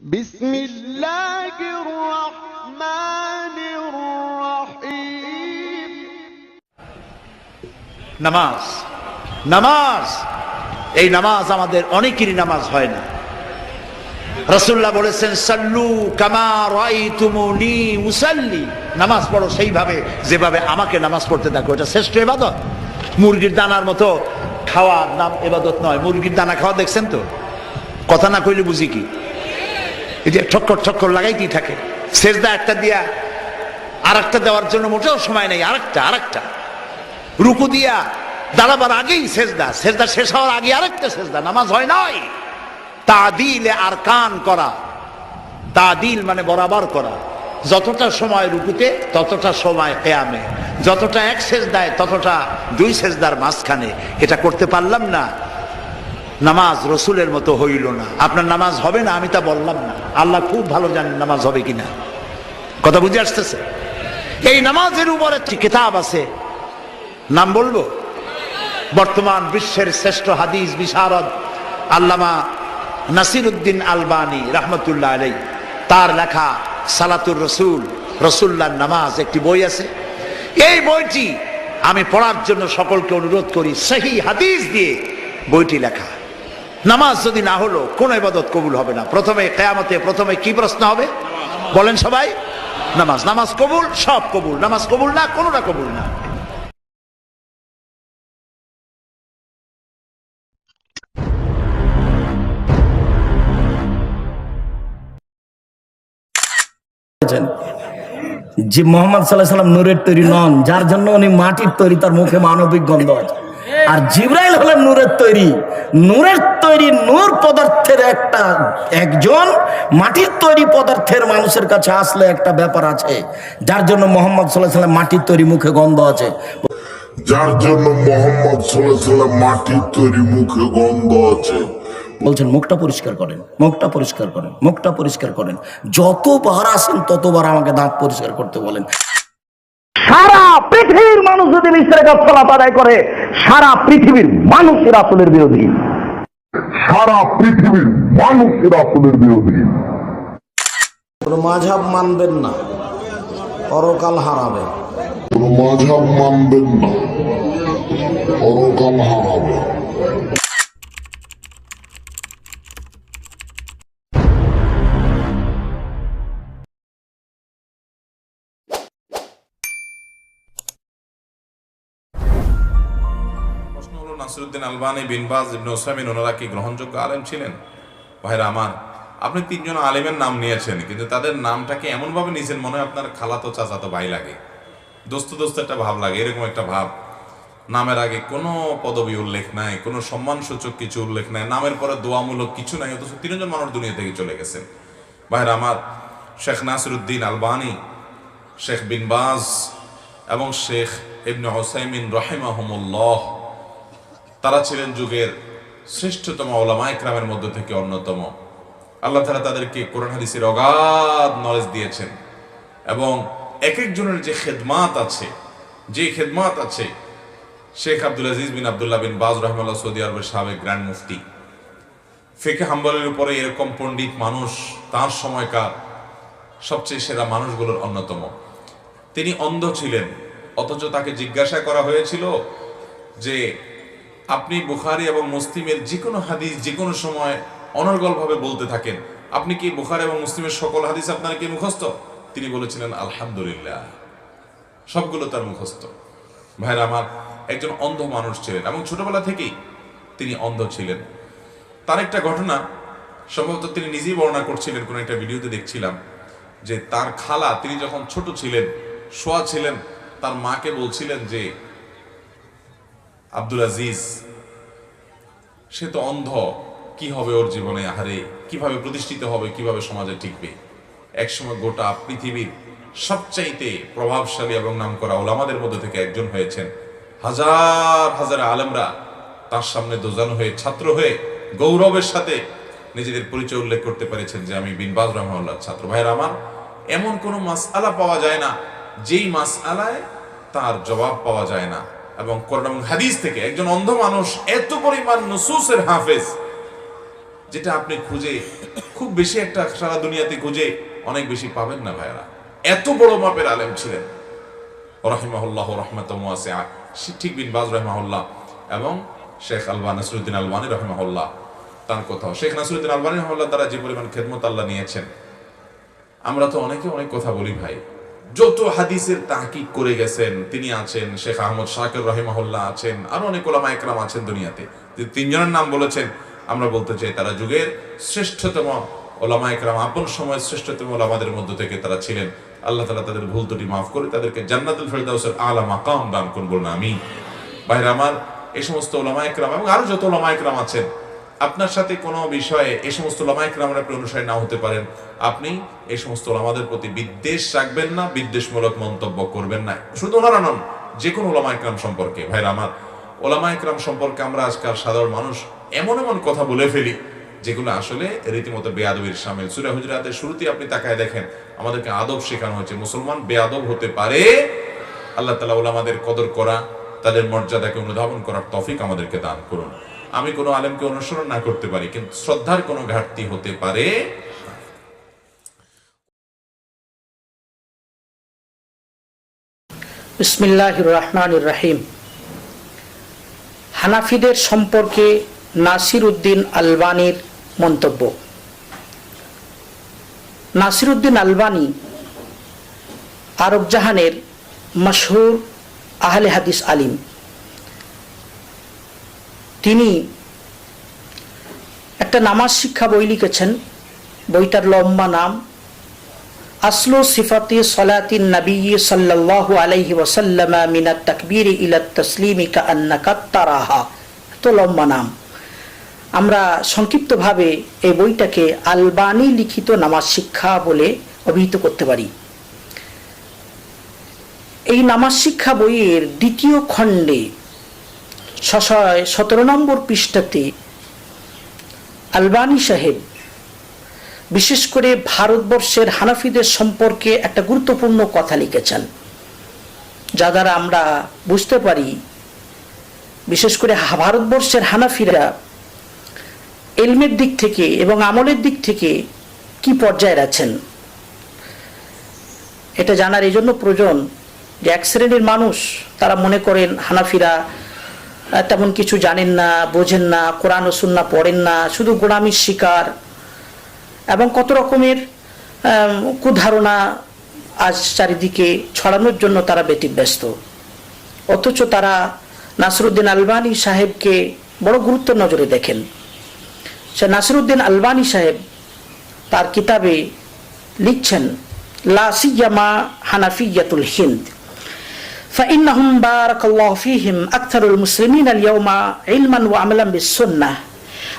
بسم الله الرحمن الرحيم নামাজ নামাজ এই নামাজ আমাদের অনেকেরই নামাজ হয় না রসুল্লাহ বলেছেন সাল্লু কামা রাই তুমুনি মুসাল্লি নামাজ পড়ো সেইভাবে যেভাবে আমাকে নামাজ পড়তে দেখো এটা শ্রেষ্ঠ এবাদত মুরগির দানার মতো খাওয়ার নাম এবাদত নয় মুরগির দানা খাওয়া দেখছেন তো কথা না কইলে বুঝি কি এই যে ঠক্কর ঠক্কর লাগাইতেই থাকে। শেষদা একটা দিয়া আর একটা দেওয়ার জন্য মোটেও সময় নেই, আরেকটা আরেকটা। রুকু দিয়া দাঁড়াবার আগেই সেজদা সেজদা শেষ হওয়ার আগে আরেকটা সেজদা, নামাজ হয় নয় তাদিলে আর কান করা, তাদিল মানে বরাবর করা। যতটা সময় রুকুতে, ততটা সময় কেয়ামে। যতটা এক সেজদায়, ততটা দুই সেজদার মাঝখানে। এটা করতে পারলাম না নামাজ রসুলের মতো হইল না। আপনার নামাজ হবে না, আমি তা বললাম না। আল্লাহ খুব ভালো জানেন নামাজ হবে কিনা। কথা বুঝে আসতেছে? এই নামাজের উপর একটি কিতাব আছে। নাম বলব? বর্তমান বিশ্বের শ্রেষ্ঠ হাদিস, বিশারদ আল্লামা নাসির উদ্দিন আলবানী রহমতুল্লাহ আলাই তার লেখা সালাতুর রসুল রসুল্লাহ নামাজ একটি বই আছে। এই বইটি আমি পড়ার জন্য সকলকে অনুরোধ করি সেই হাদিস দিয়ে বইটি লেখা। নামাজ যদি না হলো, কোন ইবাদত কবুল হবে না। প্রথমে কেয়ামতে প্রথমে কি প্রশ্ন হবে? বলেন সবাই। নামাজ নামাজ কবুল, সব কবুল। নামাজ কবুল না, কোনোটা কবুল না। যে মোহাম্মদ সাল্লাহ সাল্লাম নূরের তৈরি নন, যার জন্য উনি মাটির তৈরি, তার মুখে মানবিক গন্ধ আছে। আর জিব্রাইল হলেন নূরের তৈরি। নূরের তৈরি নূর পদার্থের একটা একজন মাটির তৈরি পদার্থের মানুষের কাছে আসলে একটা ব্যাপার আছে। যার জন্য মোহাম্মদ সাল্লাহ সাল্লাম মাটির তৈরি মুখে গন্ধ আছে। যার জন্য মোহাম্মদ সাল্লাহ মাটির তৈরি মুখে গন্ধ আছে। বলছেন মুখটা পরিষ্কার করেন মুখটা পরিষ্কার করেন মুখটা পরিষ্কার করেন। যতবার আসেন ততবার আমাকে দাঁত পরিষ্কার করতে বলেন। সারা পৃথিবীর মানুষ যদি মিশ্রের কাজ ফলাপ আদায় করে সারা পৃথিবীর মানুষের আসলের বিরোধী। সারা পৃথিবীর মানুষের আসলের বিরোধী। কোনো মাঝাব মানবেন না পরকাল হারাবেন কোনো মাঝাব মানবেন না পরকাল হারাবে নাসিরুদ্দিন আলবানি বিনবাজ ইবনে ওসামিন ওনারা কি গ্রহণযোগ্য আলেম ছিলেন? ভাইরা আমার, আপনি তিনজন আলেমের নাম নিয়েছেন, কিন্তু তাদের নামটাকে এমনভাবে নিয়েছেন মনে হয় আপনার খালাতো চাচাতো ভাই লাগে। দোস্ত দোস্ত একটা ভাব লাগে, এরকম একটা ভাব। নামের আগে কোনো পদবি উল্লেখ নাই, কোনো সম্মানসূচক কিছু উল্লেখ নাই, নামের পরে দোয়ামূলক কিছু নাই, অথচ তিনজন মানুষ দুনিয়া থেকে চলে গেছেন। ভাইরা আমার, শেখ নাসিরুদ্দিন আলবানি, শেখ বিনবাজ এবং শেখ ইবনে হোসাইমিন রহেমাহমুল্লাহ তারা ছিলেন যুগের শ্রেষ্ঠতম ওলামা ইকরামের মধ্যে থেকে অন্যতম। আল্লাহ তারা তাদেরকে কোরআন হাদিসের অগাধ নলেজ দিয়েছেন এবং এক একজনের যে খেদমাত আছে, যে খেদমাত আছে, শেখ আব্দুল আজিজ বিন আবদুল্লাহ বিন বাজ রহমাল্লাহ সৌদি আরবের সাবেক গ্র্যান্ড মুফতি। ফেকে হাম্বলের উপরে এরকম পণ্ডিত মানুষ তার সময়কার সবচেয়ে সেরা মানুষগুলোর অন্যতম। তিনি অন্ধ ছিলেন, অথচ তাকে জিজ্ঞাসা করা হয়েছিল যে আপনি বুখারি এবং মুসলিমের যে কোনো হাদিস যে কোনো সময় অনর্গলভাবে বলতে থাকেন। আপনি কি বুখারি এবং মুসলিমের সকল হাদিস আপনার কি মুখস্থ? তিনি বলেছিলেন, আলহামদুলিল্লাহ। সবগুলো তার মুখস্থ। ভাইরা আমার, একজন অন্ধ মানুষ ছিলেন এবং ছোটবেলা থেকেই তিনি অন্ধ ছিলেন। তার একটা ঘটনা, সম্ভবত তিনি নিজেই বর্ণনা করছিলেন, কোনো একটা ভিডিওতে দেখছিলাম, যে তার খালা, তিনি যখন ছোট ছিলেন, শোয়া ছিলেন, তার মাকে বলছিলেন যে আব্দুল আজিজ, সে তো অন্ধ। কি হবে ওর জীবনে? আহারে, কীভাবে প্রতিষ্ঠিত হবে, কীভাবে সমাজে টিকবে? একসময় গোটা পৃথিবীর সবচাইতে প্রভাবশালী এবং নামকরা ওলামাদের মধ্যে থেকে একজন হয়েছেন। হাজার হাজার আলেমরা তার সামনে দোজান হয়ে, ছাত্র হয়ে, গৌরবের সাথে নিজেদের পরিচয় উল্লেখ করতে পেরেছেন যে আমি বিনবাজ রহমাল্লাহ ছাত্র ভাইয়ের আমার। এমন কোনো মাস আলা পাওয়া যায় না, যেই মাস আলায় তার জবাব পাওয়া যায় না। এবং কোরআন এবং হাদিস থেকে একজন অন্ধ মানুষ এত পরিমাণ নুসুসের হাফেজ, যেটা আপনি খুঁজে, খুব বেশি একটা সারা দুনিয়াতে খুঁজে অনেক বেশি পাবেন না ভাইরা এত বড় মাপের আলেম ছিলেন। রহিমাহুল্লাহ রহমত ঠিক বিন বাজ রহমাহুল্লাহ এবং শেখ আলবা নাসরুদ্দিন আলবানী রহমাহুল্লাহ। তার কোথাও। শেখ নাসরুদ্দিন আলবানী রহমাল্লাহ তারা যে পরিমাণ খেদমত আল্লাহ নিয়েছেন। আমরা তো অনেকে অনেক কথা বলি ভাই। যত হাদিসের তাহকিক করে গেছেন, তিনি আছেন, শেখ আহমদ শাকির রহিমাহুল্লাহ আছেন, আরও অনেক ওলামা একরাম আছেন দুনিয়াতে। তিনজনের নাম বলেছেন, আমরা বলতে চাই তারা যুগের শ্রেষ্ঠতম ওলামা একরাম, আপন সময়ের শ্রেষ্ঠতম ওলামাদের মধ্য থেকে তারা ছিলেন। আল্লাহ তালা তাদের ভুল ত্রুটি মাফ করে তাদেরকে জান্নাতুল ফেরদাউসের আলা মাকাম দান করুন বলুন আমি বাইরে আমার, এই সমস্ত ওলামা একরাম এবং আরও যত ওলামা একরাম আছেন আপনার সাথে কোনো বিষয়ে এই সমস্ত লামাইক রামের আপনি অনুসারী না হতে পারেন। আপনি এই সমস্ত লামাদের প্রতি বিদ্বেষ রাখবেন না, বিদ্বেষমূলক মন্তব্য করবেন না। শুধু ওনারা নন যে কোনো ওলামা একরাম সম্পর্কে। ভাইরা আমার ওলামা একরাম সম্পর্কে আমরা আজকাল সাধারণ মানুষ এমন এমন কথা বলে ফেলি, যেগুলো আসলে রীতিমতো বেয়াদবির সামিল। সুরা হুজরাতের শুরুতে আপনি তাকায় দেখেন, আমাদেরকে আদব শেখানো হয়েছে। মুসলমান বেয়াদব হতে পারে, আল্লাহ তালা ওলামাদের কদর করা, তাদের মর্যাদাকে অনুধাবন করার তফিক আমাদেরকে দান করুন। আমি কোনো আলেমকে অনুসরণ না করতে পারি, কিন্তু শ্রদ্ধার কোনো ঘাটতি হতে পারে। বিসমিল্লাহ রহমান রাহিম। হানাফিদের সম্পর্কে নাসির উদ্দিন আলবানির মন্তব্য। নাসির উদ্দিন আলবানি আরব জাহানের মশহুর আহলে হাদিস আলিম। একটা নামাজ শিক্ষা বই লিখেছেন। বইটার লম্বা নাম, আসলু সিফাতি সলাতিন নবী সাল্লাল্লাহু আলাইহি ওয়াসাল্লাম মিনাত তাকবীর ইলা তাসলিমি কাআন্নাকা তারাহা। তো লম্বা নাম। আমরা সংক্ষিপ্তভাবে এই বইটাকে আলবানি লিখিত নামাজ শিক্ষা বলে অভিহিত করতে পারি। এই নামাজ শিক্ষা বইয়ের দ্বিতীয় খণ্ডে ছশয় সতেরো নম্বর পৃষ্ঠাতে আলবানি সাহেব, বিশেষ করে ভারতবর্ষের হানাফিদের সম্পর্কে একটা গুরুত্বপূর্ণ কথা লিখেছেন, যা দ্বারা আমরা বুঝতে পারি, বিশেষ করে ভারতবর্ষের হানাফিরা এলমের দিক থেকে এবং আমলের দিক থেকে কি পর্যায়ে আছেন। এটা জানার এই জন্য প্রয়োজন যে এক শ্রেণির মানুষ তারা মনে করেন হানাফিরা তেমন কিছু জানেন না, বোঝেন না, কোরআন ও সুন্না পড়েন না, শুধু গোড়ামির শিকার। এবং কত রকমের কুধারণা আজ চারিদিকে ছড়ানোর জন্য তারা ব্যতিব্যস্ত। অথচ তারা নাসরুদ্দিন আলবানী সাহেবকে বড় গুরুত্ব নজরে দেখেন। সে নাসরুদ্দিন আলবানী সাহেব তার কিতাবে লিখছেন, লা সিয়ামা হানাফিয়াতুল হিন্দ। فإنهم بارك الله فيهم أكثر المسلمين اليوم علما وعملا بالسنة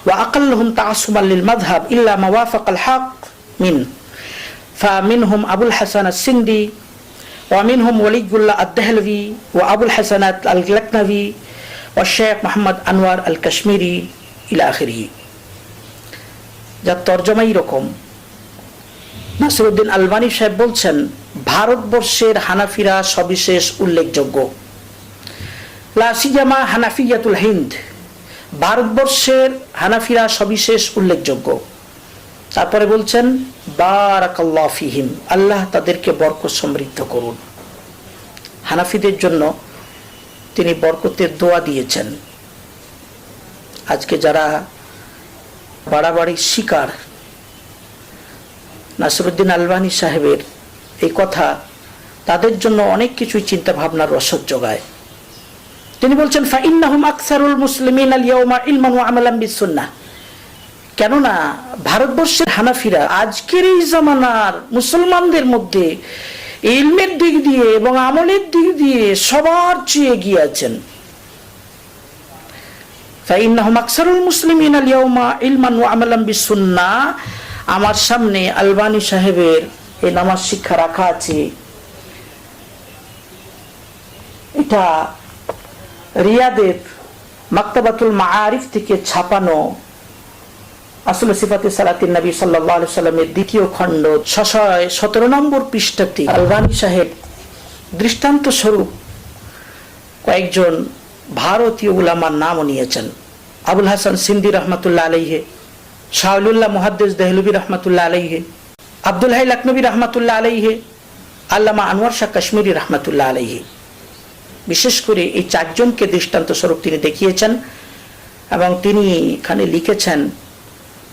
وأقلهم تعصبا للمذهب إلا ما وافق الحق منه فمنهم أبو الحسن السندي ومنهم ولي الله الدهلوي وأبو الحسن اللكنوي والشيخ محمد أنور الكشميري إلى آخره যার তর্জমাই রকম নাসিরুদ্দিন আলবানী সাহেব বলছেন, ভারতবর্ষের হানাফিরা সবিশেষ উল্লেখযোগ্য। লাসিজামা হানাফিয়াতুল হিন্দ, ভারতবর্ষের হানাফিরা সবিশেষ উল্লেখযোগ্য। তারপরে বলছেন, বারাকাল্লাহ ফিহিম, আল্লাহ তাদেরকে বরকত সমৃদ্ধ করুন। হানাফিদের জন্য তিনি বরকতের দোয়া দিয়েছেন। আজকে যারা বাড়াবাড়ির শিকার নাসরুদ্দিন আলবানী সাহেবের এই কথা তাদের জন্য অনেক কিছুই চিন্তা ভাবনার রসদ যোগায় তিনি বলছেন, ফাইন্নাহুম আকসারুল মুসলিমিন আল ইলমান ওয়া আমালাম বিসুন্নাহ কেননা ভারতবর্ষের হানাফিরা আজকের এই জামানার মুসলমানদের মধ্যে ইলমের দিক দিয়ে এবং আমলের দিক দিয়ে সবার চেয়ে এগিয়ে আছেন। ফাইন্নাহুম আকসারুল মুসলিমিন আল ইয়াউমা ইলমান ওয়া আমালাম বিসুন্নাহ আমার সামনে আলবানী সাহেবের এই নামাজ শিক্ষা রাখা আছে। এটা রিয়াদের মাক্তাবাতুল মাআরিফ থেকে ছাপানো আসলে সিফাতে সালাতিন নবী আলাইহি সাল্লামের দ্বিতীয় খণ্ড, ছশয় সতেরো নম্বর পৃষ্ঠাতে আলবানী সাহেব দৃষ্টান্ত স্বরূপ কয়েকজন ভারতীয় উলামার নামও নিয়েছেন। আবুল হাসান সিন্দি রহমতুল্লাহ আলাইহে শাহুল্লাহ মুহাদ্দিস দেহলবী রহমতুল্লাহ আলাইহে, আব্দুল হাই লখনবী রহমতুল্লাহ আলাইহে, আল্লামা আনোয়ার শাহ কাশ্মীরি রহমতুল্লাহ আলাইহে। বিশেষ করে এই চারজনকে দৃষ্টান্ত স্বরূপ তিনি দেখিয়েছেন এবং তিনি এখানে লিখেছেন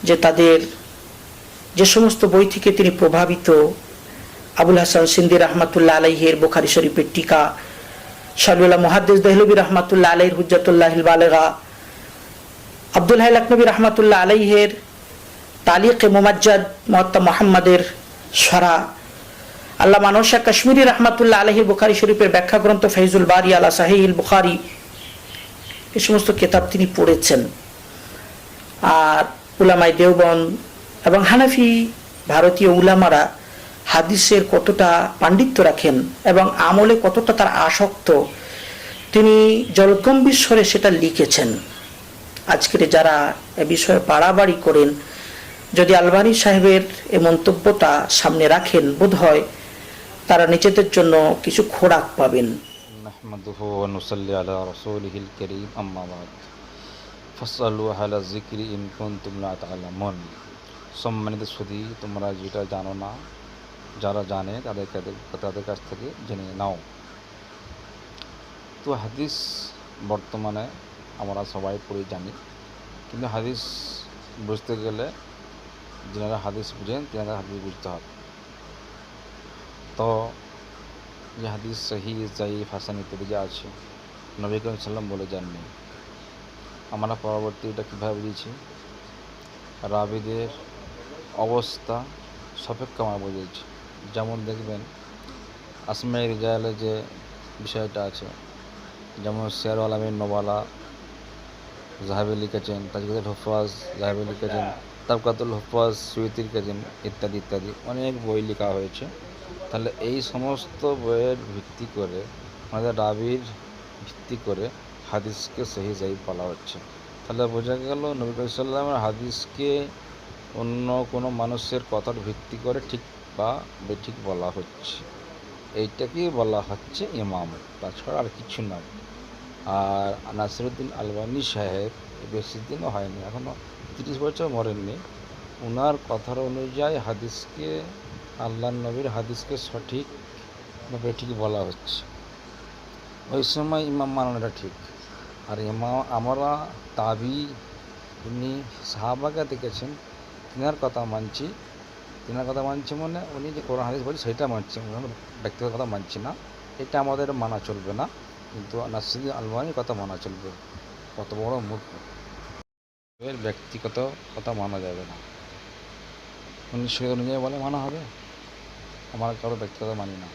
যে তাদের যে সমস্ত বই থেকে তিনি প্রভাবিত, আবুল হাসান সিন্দি রহমতুল্লাহ আলাইহের বোখারি শরীফের টিকা শাহুল্লাহ মুহাদ্দিস দেহলবী রহমতুল্লাহ আলাইহির হুজ্জাতুল্লাহ বালেগা, আব্দুল হাই লখনবী রহমতুল্লাহ আলাইহের তালিকে মোমাজ্জাদ মহাত্মা মোহাম্মদের সরা। আল্লাহ মানসা কাশ্মীরি রহমতুল্লাহ আলহির বুখারি শরীফের ব্যাখ্যা গ্রন্থ ফৈজুল বারি আলা সাহিল বুখারি, এ সমস্ত কেতাব তিনি পড়েছেন। আর উলামাই দেওবন এবং হানাফি ভারতীয় উলামারা হাদিসের কতটা পাণ্ডিত্য রাখেন এবং আমলে কতটা তার আসক্ত, তিনি জলগম্ভীর সেটা লিখেছেন। আজকের যারা এ বিষয়ে বাড়াবাড়ি করেন যদি আলবানি সাহেবের এই মন্তব্যটা সামনে রাখেন বোধ হয় তারা নিজেদের জন্য কিছু খোরাক পাবেন। সম্মানিত সুদী তোমরা যেটা জানো না, যারা জানে তাদের তাদের কাছ থেকে জেনে নাও। তো হাদিস বর্তমানে আমরা সবাই পড়ে জানি। কিন্তু হাদিস বুঝতে গেলে যারা হাদিস বুঝেন, তেনারা হাদিস বুঝতে হবে। তো যে হাদিস সহি জাইফ হাসান ইত্যাদি যা আছে, নবী করিম সাল্লাম বলে যাননি আমরা পরবর্তী এটা কীভাবে বুঝেছি? রাবিদের অবস্থা সাপেক্ষ আমরা বুঝেছি যেমন দেখবেন আসমাই রিজায়ালের যে বিষয়টা আছে, যেমন শের আলমীর নবালা জাহাবে লিখেছেন তাজগুদের হফাজ জাহাবে লিখেছেন তাবকাতুল হফাজ, সুইতির কাজেন ইত্যাদি ইত্যাদি অনেক বই লেখা হয়েছে। তাহলে এই সমস্ত বইয়ের ভিত্তি করে, আমাদের রাবির ভিত্তি করে হাদিসকে সহি যাই বলা হচ্ছে। তাহলে বোঝা গেল নবী সাল্লামের হাদিসকে অন্য কোনো মানুষের কথার ভিত্তি করে ঠিক বা বেঠিক বলা হচ্ছে। এইটাকেই বলা হচ্ছে ইমাম। তাছাড়া আর কিছু না। আর নাসিরুদ্দিন আলবানী সাহেব বেশি দিনও হয়নি এখনও তিরিশ বছর মরেননি। ওনার কথার অনুযায়ী হাদিসকে, আল্লাহ নবীর হাদিসকে সঠিক বা বেঠিক বলা হচ্ছে। ওই সময় ইমাম মানানোটা ঠিক। আর ইমাম, আমরা তাবি, উনি সাহাবাকে দেখেছেন, তিনার কথা মানছি। তিনার কথা মানছি মানে উনি যে কোরআন, হাদিস বলছে সেটা মানছি। ব্যক্তিগত কথা মানছি না। এটা আমাদের মানা চলবে না। কিন্তু নাসিদি আলমানির কথা মানা চলবে। কত বড় মূর্খ। এর ব্যক্তিগত কথা মানা যাবে না। উনি সে অনুযায়ী বলে মানা হবে। আমার কারও ব্যক্তিগত মানি না।